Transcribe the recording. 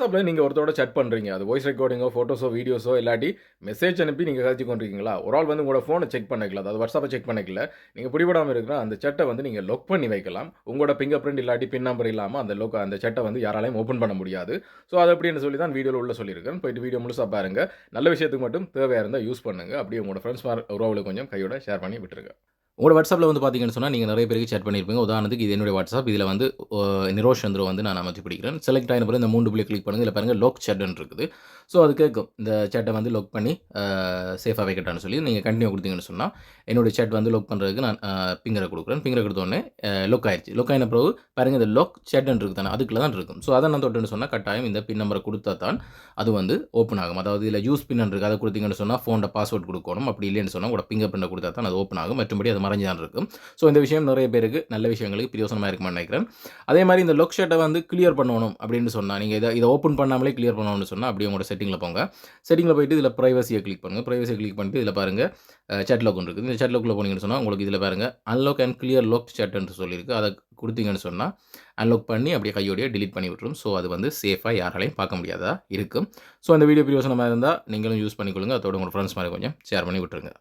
வாட்ஸ்அப்பில் நீங்கள் ஒருத்தரோட chat பண்ணுறீங்க அது வாய்ஸ் ரெக்கார்டிங்கோ ஃபோட்டோஸோ வீடியோஸோ இல்லாட்டி மெசேஜ் அனுப்பி நீங்கள் கழிச்சு கொண்டிருக்கீங்களா ஒரு ஆள் வந்து உங்களோட ஃபோனை செக் பண்ணிக்கல. அதாவது வாட்ஸ்அப்பை செக் பண்ணிக்கல. நீங்கள் பிடிபடாமல் இருக்கிற அந்த சட்டை வந்து நீங்கள் லொக் பண்ணி வைக்கலாம். உங்களோட ஃபிங்கர் பிரிண்ட் இல்லாட்டி பின் நம்பர் இல்லாமல் அந்த லொக் அந்த சட்டை வந்து யாராலையும் ஓப்பன் பண்ண முடியாது. ஸோ அது அப்படின்னு சொல்லி தான் வீடியோவில் உள்ள சொல்லியிருக்கேன். போயிட்டு வீடியோ முழுசாக பாருங்கள் நல்ல விஷயத்துக்கு மட்டும் தேவையாக இருந்தால் யூஸ் பண்ணுங்க. அப்படியே உங்களோட ஃப்ரெண்ட்ஸ் உறவுகளுக்கு கொஞ்சம் கையோட ஷேர் பண்ணி விட்டுருங்க. உங்களோட வாட்ஸ்அப்பில் வந்து பார்த்தீங்கன்னு சொன்னால் நீங்கள் நிறைய பேருக்கு சேட் பண்ணியிருப்பீங்க உதாரணத்துக்கு இது என்னுடைய வாட்ஸ்அப் இதில் வந்து நிரோஷ் சந்திரோ வந்து நான் அமைச்சு பிடிக்கிறேன். செலக்ட் ஆகின பிறகு இந்த மூணு புள்ளி கிளிக் பண்ணுங்கள் இல்லை பாருங்கள் லோக் சேட்டன் இருக்குது. ஸோ அது கேட்கும் இந்த சேட்டை வந்து லோக் பண்ணி சேஃபாக வைக்கட்டான்னு சொல்லி நீங்கள் கண்டினியூ கொடுத்தீங்கன்னு சொன்னால் என்னுடைய சேட் வந்து லோக் பண்ணுறதுக்கு நான் பிங்கரை கொடுக்குறேன். பிங்கரை கொடுத்தோடனே லோக் ஆயிடுச்சு லோக் ஆகின பிறகு பாருங்கள் இந்த லோக் சேட்டன் இருக்குது. தானே அதுக்குள்ள தான் இருக்கும். ஸோ அதை நான் தொட்டுன்னு சொன்னால் கட்டாயம் இந்த பின் நம்பரை கொடுத்தா தான் அது வந்து ஓப்பன் ஆகும். அதாவது இதில் யூஸ் பின் இருக்குது அதை கொடுத்தீங்கன்னு சொன்னால் ஃபோனில் பாஸ்வேர்ட் கொடுக்கணும். அப்படி இல்லைன்னு சொன்னால் கூட பிங்கர் பிரிண்டை கொடுத்தா தான் அது ஓப்பன் ஆகும். மற்றபடி அது மறைஞ்சு தான் இருக்கும். ஸோ இந்த விஷயம் நிறைய பேருக்கு நல்ல விஷயங்களுக்கு பிரயோசனமாக இருக்குமான்னு நினைக்கிறேன். அதே மாதிரி இந்த லொக் ஷேட்டை வந்து கிளியர் பண்ணணும் அப்படின்னு சொன்னால் நீங்கள் இதை இதை ஓப்பன் பண்ணாமலே கிளியர் பண்ணணும்னு சொன்னால் அப்படியே உங்களோட செட்டிங்கில் போங்க. செட்டிங்கில் போயிட்டு இதில் ப்ரைவசியை கிளிக் பண்ணுங்கள் ப்ரைவசியை கிளிக் பண்ணிட்டு இதில் பாருங்கள் சேட் லாக் ஒன்று இருக்குது. இந்த சேட் லாக்கில் போனீங்கன்னு சொன்னால் உங்களுக்கு இதில் பாருங்கள் அன்லாக் அண்ட் கிளியர் லாக் சேட்டுன்னு சொல்லியிருக்கு. அதை கொடுத்தீங்கன்னு சொன்னால் அன்லாக் பண்ணி அப்படியே கையோடையே டிலீட் பண்ணி விட்டுரும். ஸோ அது வந்து சேஃபாக யாராலையும் பார்க்க முடியாதா இருக்கும். ஸோ அந்த வீடியோ பிரியோசனமாக இருந்தால் நீங்களும் யூஸ் பண்ணிக்கொள்ளுங்க. அதோட உங்கள் ஃப்ரெண்ட்ஸ் மாதிரி கொஞ்சம் ஷேர் பண்ணி விட்டுருங்க.